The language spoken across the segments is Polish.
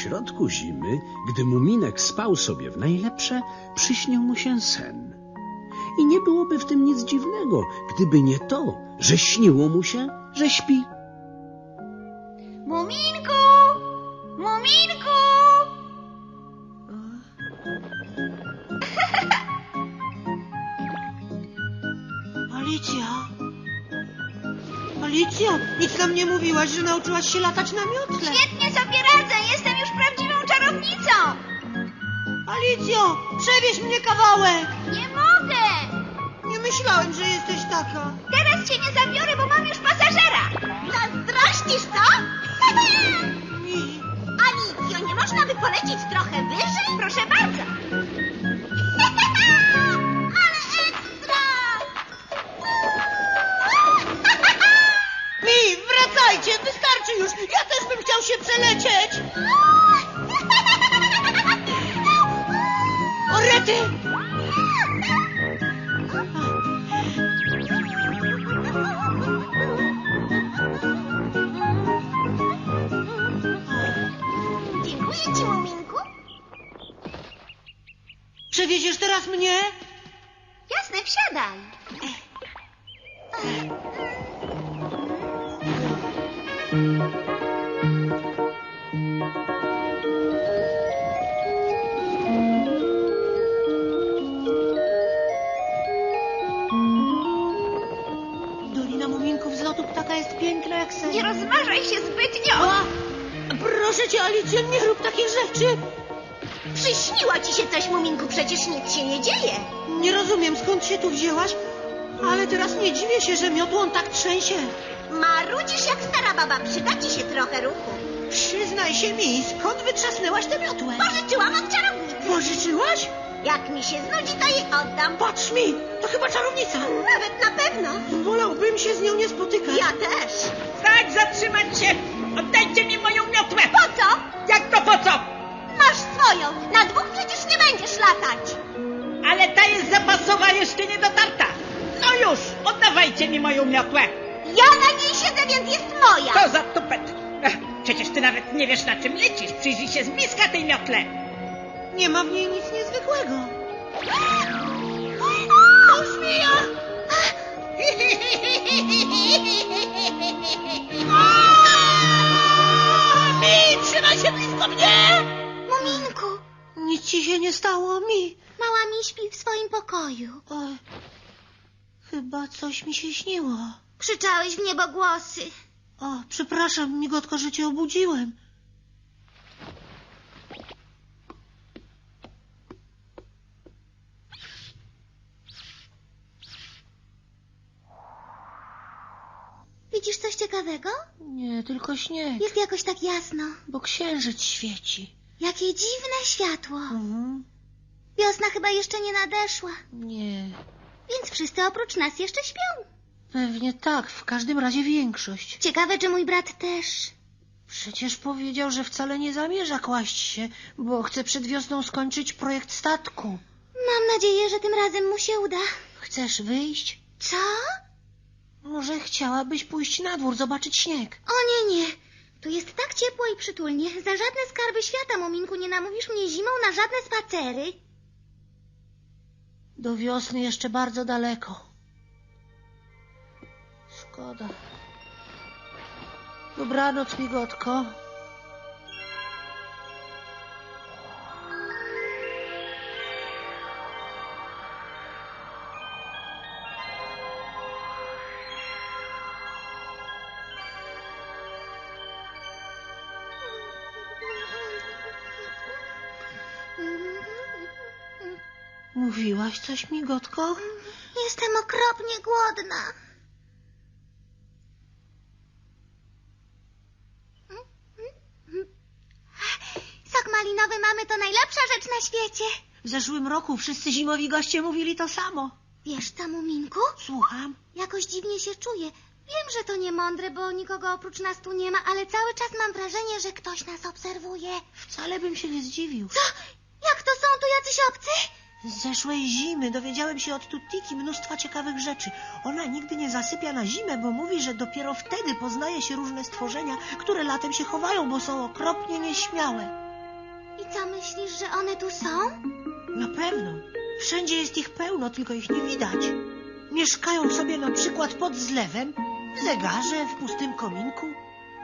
W środku zimy, gdy Muminek spał sobie w najlepsze, przyśnił mu się sen. I nie byłoby w tym nic dziwnego, gdyby nie to, że śniło mu się, że śpi. Muminku! Muminku! Alicja? Alicja, nic nam nie mówiłaś, że nauczyłaś się latać na miotle. Świetnie sobie radzę, jestem już prawdziwą czarownicą! Alicjo, przewieź mnie kawałek. Nie mogę! Nie myślałem, że jesteś taka. Teraz cię nie zabiorę, bo mam już pasażera! Zazdrościsz, co? Mi. Alicjo, nie można by polecieć trochę wyżej? Proszę bardzo! Wracajcie, wystarczy już. Ja też bym chciał się przelecieć. O, rety! Dziękuję ci, Muminku. Przewieziesz teraz mnie? Lotu ptaka jest piękna jak sen. Nie rozważaj się zbytnio. A, proszę cię, Alicjo, nie rób takich rzeczy. Przyśniło ci się coś, Muminku, przecież nic się nie dzieje. Nie rozumiem, skąd się tu wzięłaś, ale teraz nie dziwię się, że miotłą tak trzęsie. Marudzisz jak stara baba, przyda ci się trochę ruchu. Przyznaj się mi, skąd wytrzasnęłaś tę miotłę? Pożyczyłam od czarownicy. Pożyczyłaś? Jak mi się znudzi, to jej oddam. Patrz mi, to chyba czarownica. Nawet na pewno. Wolałbym się z nią nie spotykać. Ja też. Tak, zatrzymać się! Oddajcie mi moją miotłę! Po co? Jak to po co? Masz swoją. Na dwóch przecież nie będziesz latać. Ale ta jest zapasowa, jeszcze nie dotarta! No już, oddawajcie mi moją miotłę! Ja na niej siedzę, więc jest moja. Co za tupet! Ech, Przecież ty nawet nie wiesz, na czym lecisz. Przyjrzyj się z bliska tej miotle. Nie ma w niej nic niezwykłego. O, świnia! Mi, trzymaj się blisko mnie! Muminku, Nic ci się nie stało, mi. mała mi śpi w swoim pokoju. Oj, chyba coś mi się śniło. Krzyczałeś w niebogłosy. O, przepraszam, migotko, że cię obudziłem. Coś ciekawego? Nie, tylko śnieg, Jest jakoś tak jasno. bo księżyc świeci. Jakie dziwne światło. Mhm. Wiosna chyba jeszcze nie nadeszła, Nie, więc wszyscy oprócz nas jeszcze śpią. pewnie tak, w każdym razie większość. Ciekawe, czy mój brat też. Przecież powiedział, że wcale nie zamierza kłaść się, bo chce przed wiosną skończyć projekt statku. Mam nadzieję, że tym razem mu się uda. Chcesz wyjść? Co? Może chciałabyś pójść na dwór, zobaczyć śnieg. O nie, nie. Tu jest tak ciepło i przytulnie. Za żadne skarby świata, Mominku, nie namówisz mnie zimą na żadne spacery. Do wiosny jeszcze bardzo daleko. Szkoda. Dobranoc, migotko. Mówiłaś coś, migotko? Jestem okropnie głodna. Sok malinowy mamy to najlepsza rzecz na świecie. W zeszłym roku wszyscy zimowi goście mówili to samo. Wiesz co, Muminku? Słucham. Jakoś dziwnie się czuję. Wiem, że to niemądre, bo nikogo oprócz nas tu nie ma, ale cały czas mam wrażenie, że ktoś nas obserwuje. Wcale bym się nie zdziwił. Co? Jak to są tu jacyś obcy? Z zeszłej zimy dowiedziałem się od Tutiki mnóstwa ciekawych rzeczy. Ona nigdy nie zasypia na zimę, bo mówi, że dopiero wtedy poznaje się różne stworzenia, które latem się chowają, bo są okropnie nieśmiałe. I co myślisz, że one tu są? Na pewno. Wszędzie jest ich pełno, tylko ich nie widać. Mieszkają sobie na przykład pod zlewem, w zegarze, w pustym kominku.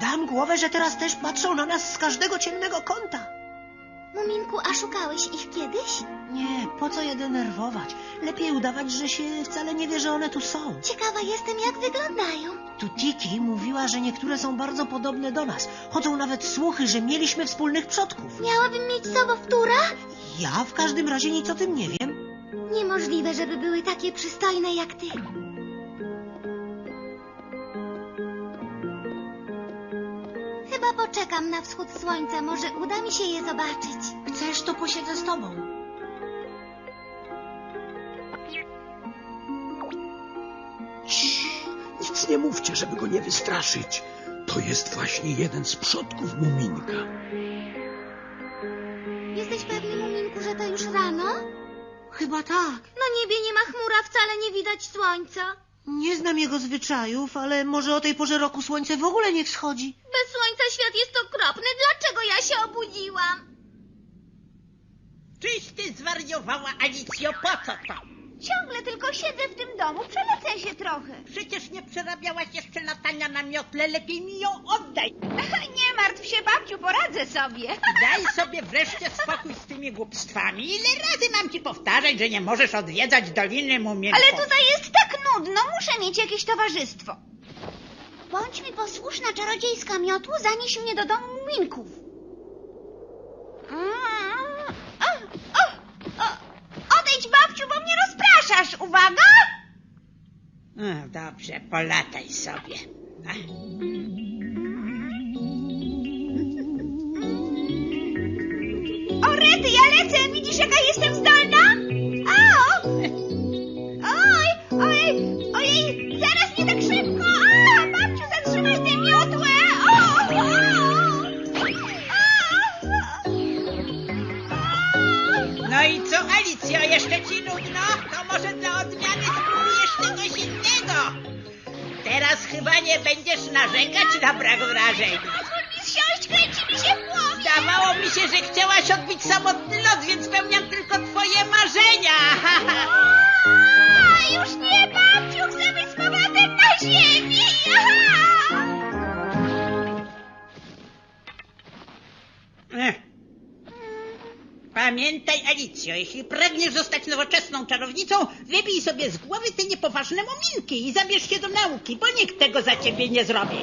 Dam głowę, że teraz też patrzą na nas z każdego ciemnego kąta. Muminku, a szukałeś ich kiedyś? Nie, po co je denerwować? Lepiej udawać, że się wcale nie wie, że one tu są. Ciekawa jestem, jak wyglądają. Tutiki mówiła, że niektóre są bardzo podobne do nas. Chodzą nawet słuchy, że mieliśmy wspólnych przodków. Miałabym mieć sobowtóra? Ja w każdym razie nic o tym nie wiem. Niemożliwe, żeby były takie przystojne jak ty. Chyba poczekam na wschód słońca, może uda mi się je zobaczyć. Chcesz, to posiedzę z tobą. Cii, nic nie mówcie, żeby go nie wystraszyć. To jest właśnie jeden z przodków Muminka. Jesteś pewny, Muminku, że to już rano? Chyba tak. Na niebie nie ma chmura, wcale nie widać słońca. Nie znam jego zwyczajów, ale może o tej porze roku słońce w ogóle nie wschodzi. Bez słońca świat jest okropny. Dlaczego ja się obudziłam? Czyś ty zwariowała, Alicjo, po co to? Ciągle tylko siedzę w tym domu, przelecę się trochę. Przecież nie przerabiałaś jeszcze latania na miotle, lepiej mi ją oddaj. Nie martw się, babciu, poradzę sobie. Daj sobie wreszcie spokój z tymi głupstwami. Ile razy mam ci powtarzać, że nie możesz odwiedzać Doliny Muminków? Ale tutaj jest tak nudno, muszę mieć jakieś towarzystwo. Bądź mi posłuszna, czarodziejska miotło, zanieś mnie do domu muminków. Mm, o, o, o, Odejdź, babciu, bo mnie Uwaga! No, dobrze, polataj sobie. Ach. O, Rety, ja lecę. Widzisz, jaka jestem zdolna? Chyba nie będziesz narzekać na brak wrażeń. Pozwól mi się że chciałaś odbić samotny lot, więc spełniam tylko twoje marzenia. A, już nie, babciu, chcę być z powrotem na ziemi. Aha! Pamiętaj, Alicjo, jeśli pragniesz zostać nowoczesną czarownicą, wybij sobie z głowy te niepoważne muminki i zabierz się do nauki, bo nikt tego za ciebie nie zrobi.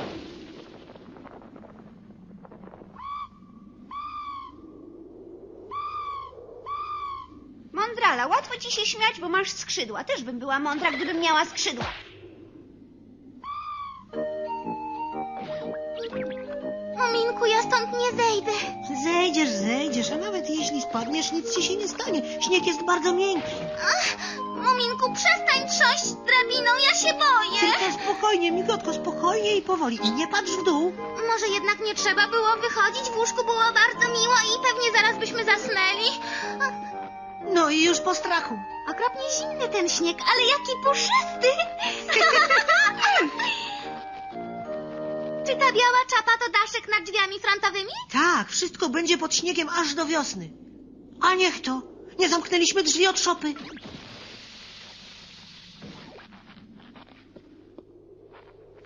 Mądrala, łatwo ci się śmiać, bo masz skrzydła. Też bym była mądra, gdybym miała skrzydła. Muminku, ja stąd nie zejdę. Zejdziesz, zejdziesz, a nawet jeśli spadniesz, nic ci się nie stanie. Śnieg jest bardzo miękki. Ach, Muminku, przestań trząść drabiną, ja się boję. Tylko spokojnie, migotko, spokojnie i powoli. I nie patrz w dół. Może jednak nie trzeba było wychodzić, w łóżku było bardzo miło i pewnie zaraz byśmy zasnęli. No i już po strachu. Okropnie zimny ten śnieg, ale jaki puszysty. Ta biała czapa to daszek nad drzwiami frontowymi? Tak, wszystko będzie pod śniegiem aż do wiosny. A niech to. Nie zamknęliśmy drzwi od szopy.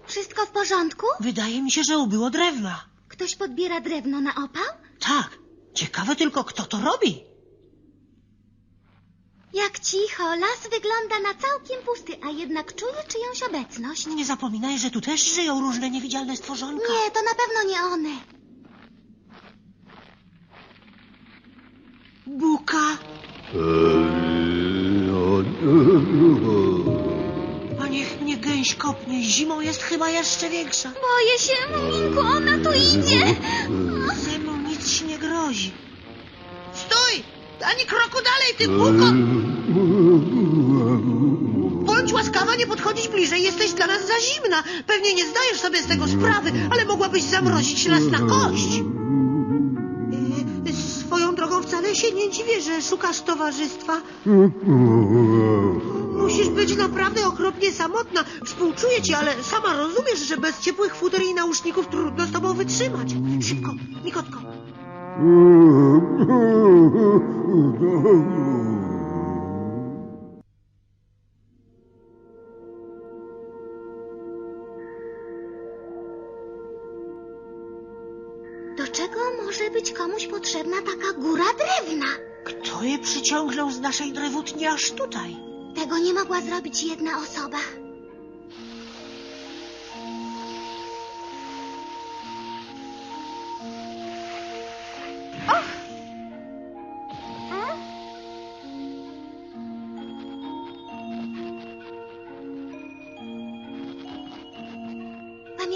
Wszystko w porządku? Wydaje mi się, że ubyło drewna. Ktoś podbiera drewno na opał? Tak. Ciekawe tylko, kto to robi. Jak cicho, las wygląda na całkiem pusty, a jednak czuję czyjąś obecność. Nie zapominaj, że tu też żyją różne niewidzialne stworzonka. Nie, to na pewno nie one. Buka. A niech mnie gęś kopnie. Zimą jest chyba jeszcze większa. Boję się, Muminku, ona tu idzie. Ze mną nic ci nie grozi. Ani kroku dalej, ty buko! Bądź łaskawa nie podchodzić bliżej, jesteś dla nas za zimna. Pewnie nie zdajesz sobie z tego sprawy, ale mogłabyś zamrozić nas na kość. Swoją drogą wcale się nie dziwię, że szukasz towarzystwa. Musisz być naprawdę okropnie samotna. Współczuję ci, ale sama rozumiesz, że bez ciepłych futer i nauszników trudno z tobą wytrzymać. Szybko, Migotko. Do czego może być komuś potrzebna taka góra drewna? Kto je przyciągnął z naszej drewutni aż tutaj? Tego nie mogła zrobić jedna osoba.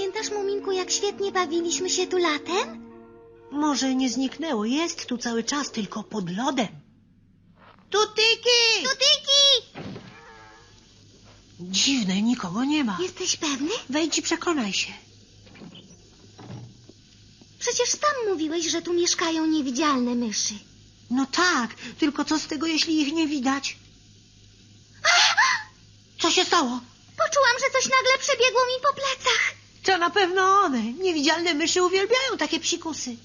Pamiętasz, Muminku, jak świetnie bawiliśmy się tu latem? Może nie zniknęło, jest tu cały czas, tylko pod lodem. Tutyki! Tutyki! Dziwne, nikogo nie ma. Jesteś pewny? Wejdź i przekonaj się. Przecież sam mówiłeś, że tu mieszkają niewidzialne myszy. No tak, tylko co z tego, jeśli ich nie widać? Co się stało? Poczułam, że coś nagle przebiegło mi po plecach. To na pewno one. Niewidzialne myszy uwielbiają takie psikusy.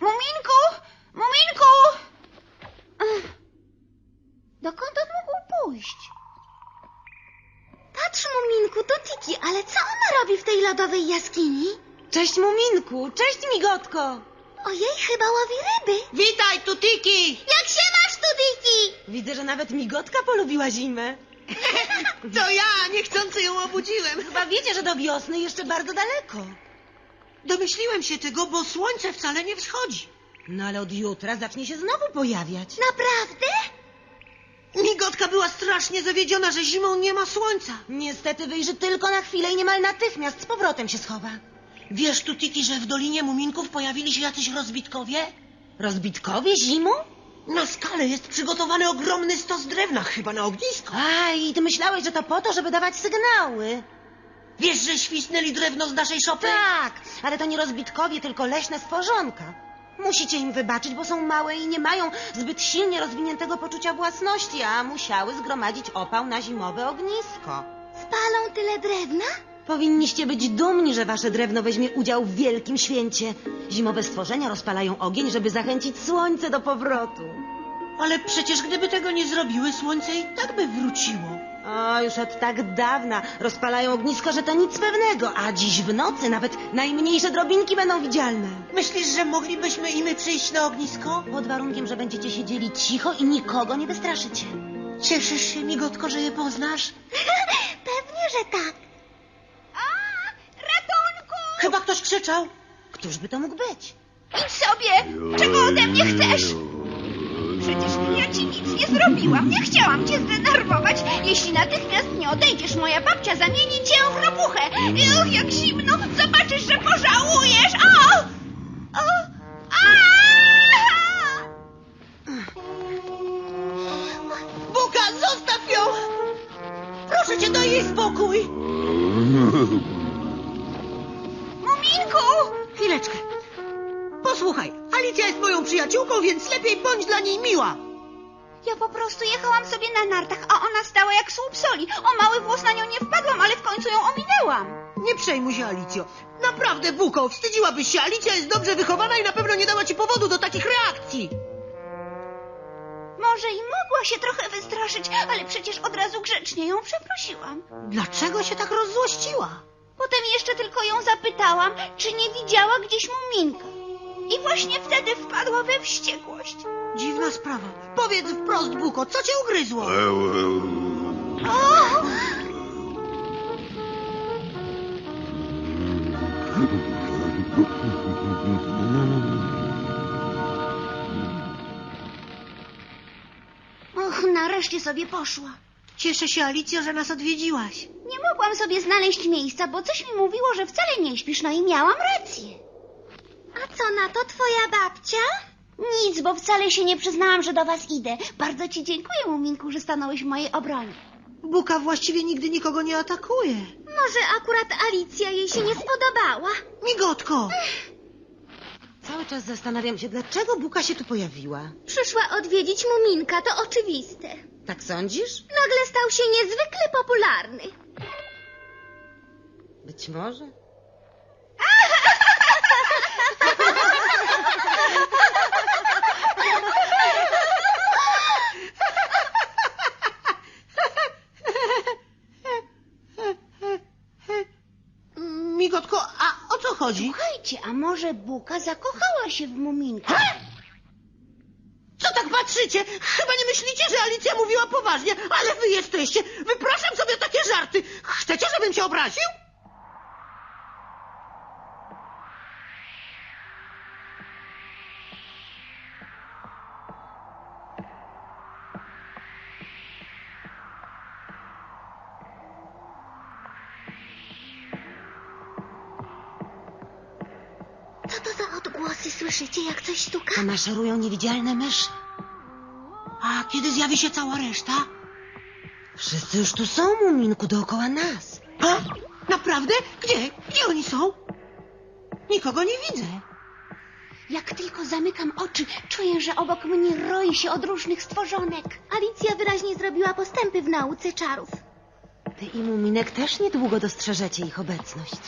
Muminku! Muminku! Dokąd on mógł pójść? Patrz, Muminku, to Tiki, ale co ona robi w tej lodowej jaskini? Cześć Muminku, cześć Migotko. Ojej, chyba łowi ryby. Witaj, Tutiki! Jak się masz tu, Tiki? Widzę, że nawet Migotka polubiła zimę. To ja niechcący ją obudziłem. Chyba wiecie, że do wiosny jeszcze bardzo daleko. Domyśliłem się tego, bo słońce wcale nie wschodzi. No ale od jutra zacznie się znowu pojawiać. Naprawdę? Migotka była strasznie zawiedziona, że zimą nie ma słońca. Niestety wyjrzy tylko na chwilę i niemal natychmiast z powrotem się schowa. Wiesz, Tutiki, że w Dolinie Muminków pojawili się jacyś rozbitkowie? Rozbitkowie zimą? Na skale jest przygotowany ogromny stos drewna, chyba na ognisko. A, i ty myślałeś, że to po to, żeby dawać sygnały. Wiesz, że świsnęli drewno z naszej szopy? Tak, ale to nie rozbitkowie, tylko leśne stworzonka. Musicie im wybaczyć, bo są małe i nie mają zbyt silnie rozwiniętego poczucia własności, a musiały zgromadzić opał na zimowe ognisko. Spalą tyle drewna? Powinniście być dumni, że wasze drewno weźmie udział w wielkim święcie. Zimowe stworzenia rozpalają ogień, żeby zachęcić słońce do powrotu. Ale przecież gdyby tego nie zrobiły, słońce i tak by wróciło. O, już od tak dawna rozpalają ognisko, że to nic pewnego, a dziś w nocy nawet najmniejsze drobinki będą widzialne. Myślisz, że moglibyśmy i my przyjść na ognisko? Pod warunkiem, że będziecie siedzieli cicho i nikogo nie wystraszycie. Cieszysz się, Migotko, że je poznasz? Pewnie, że tak. Chyba ktoś krzyczał. Któż by to mógł być? Idź sobie! Czego ode mnie chcesz? Przecież ja ci nic nie zrobiłam. Nie chciałam cię zdenerwować. Jeśli natychmiast nie odejdziesz, moja babcia zamieni cię w ropuchę. Uch, jak zimno. Zobaczysz, że pożałujesz. O! O! A! Buka, zostaw ją! Proszę cię, daj jej spokój! Chwileczkę. Posłuchaj, Alicja jest moją przyjaciółką, więc lepiej bądź dla niej miła. Ja po prostu jechałam sobie na nartach, a ona stała jak słup soli. O mały włos na nią nie wpadłam, ale w końcu ją ominęłam. Nie przejmuj się, Alicjo. Naprawdę, Buko, wstydziłabyś się. Alicja jest dobrze wychowana i na pewno nie dała ci powodu do takich reakcji. Może i mogła się trochę wystraszyć, ale przecież od razu grzecznie ją przeprosiłam. Dlaczego się tak rozzłościła? Potem jeszcze tylko ją zapytałam, czy nie widziała gdzieś muminka. I właśnie wtedy wpadła we wściekłość. Dziwna sprawa. Powiedz wprost, Buko, co cię ugryzło? O! Och, nareszcie sobie poszła. Cieszę się, Alicjo, że nas odwiedziłaś. Nie mogłam sobie znaleźć miejsca, bo coś mi mówiło, że wcale nie śpisz, no i miałam rację. A co na to twoja babcia? Nic, bo wcale się nie przyznałam, że do was idę. Bardzo ci dziękuję, Muminku, że stanąłeś w mojej obronie. Buka właściwie nigdy nikogo nie atakuje. Może akurat Alicja jej się nie spodobała. Migotko! Cały czas zastanawiam się, dlaczego Buka się tu pojawiła. Przyszła odwiedzić Muminka, to oczywiste. Tak sądzisz? Nagle stał się niezwykle popularny. Być może. Migotko, a o co chodzi? Słuchajcie, a może Buka zakochała się w Muminka? Patrzycie? Chyba nie myślicie, że Alicja mówiła poważnie, ale wy jesteście. Wypraszam sobie takie żarty. Chcecie, żebym się obraził? Co to za odgłosy? Słyszycie, jak coś stuka? To maszerują niewidzialne myszy. A kiedy zjawi się cała reszta? Wszyscy już tu są, Muminku, dookoła nas. A? Naprawdę? Gdzie? Gdzie oni są? Nikogo nie widzę. Jak tylko zamykam oczy, czuję, że obok mnie roi się od różnych stworzonek. Alicja wyraźnie zrobiła postępy w nauce czarów. Ty i Muminek też niedługo dostrzeżecie ich obecność.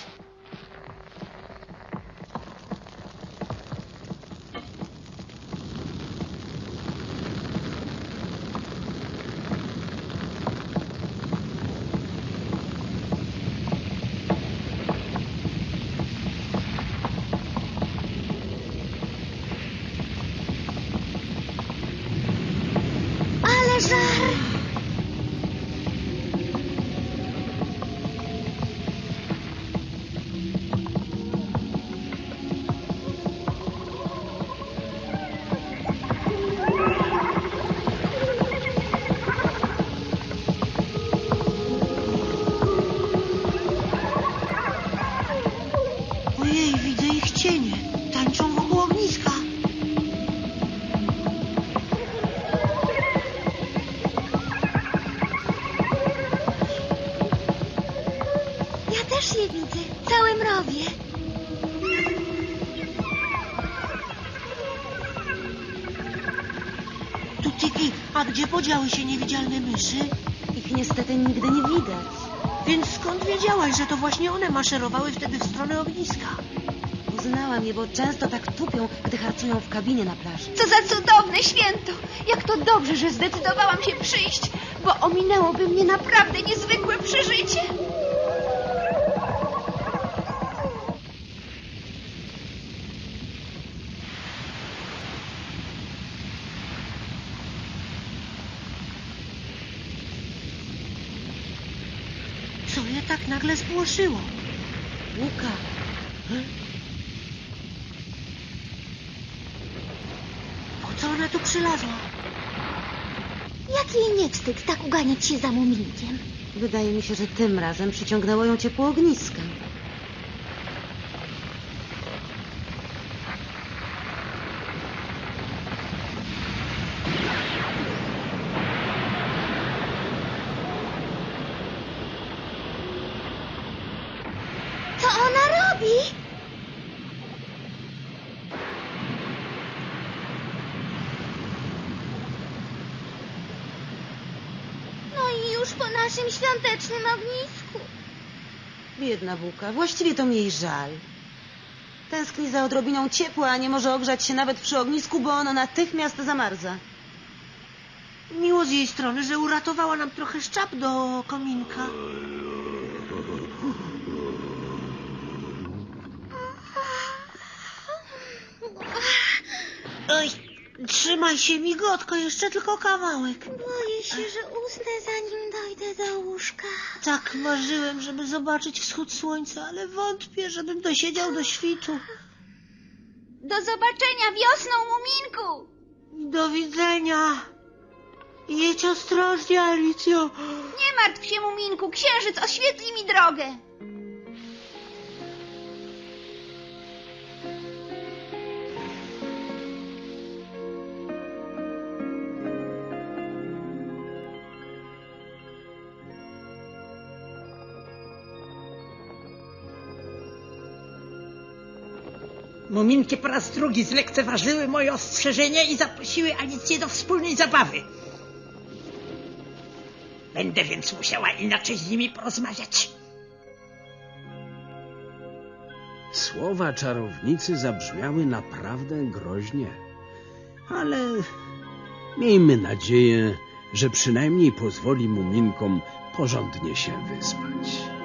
Podziały się niewidzialne myszy? Ich niestety nigdy nie widać. Więc skąd wiedziałaś, że to właśnie one maszerowały wtedy w stronę ogniska? Poznałam je, bo często tak tupią, gdy harcują w kabinie na plaży. Co za cudowne święto! Jak to dobrze, że zdecydowałam się przyjść, bo ominęłoby mnie naprawdę niezwykłe przeżycie. Co je tak nagle spłoszyło? Łuka, Po co ona tu przylazła? Jak jej nie wstyd tak uganiać się za Muminkiem? wydaje mi się, że tym razem przyciągnęło ją ciepło ogniska. Co ona robi? No i już po naszym świątecznym ognisku. Biedna Buka, właściwie to mi jej żal. Tęskni za odrobiną ciepła, a nie może ogrzać się nawet przy ognisku, bo ono natychmiast zamarza. Miło z jej strony, że uratowała nam trochę szczap do kominka. Oj, trzymaj się, migotko, jeszcze tylko kawałek. Boję się, że usnę do łóżka. Tak marzyłem, żeby zobaczyć wschód słońca, ale wątpię, żebym dosiedział do świtu. Do zobaczenia wiosną, Muminku! Do widzenia. Jedź ostrożnie, Alicjo. Nie martw się, Muminku, księżyc oświetli mi drogę. Muminki po raz drugi zlekceważyły moje ostrzeżenie i zaprosiły Alicję do wspólnej zabawy. Będę więc musiała inaczej z nimi porozmawiać. Słowa czarownicy zabrzmiały naprawdę groźnie, ale miejmy nadzieję, że przynajmniej pozwoli muminkom porządnie się wyspać.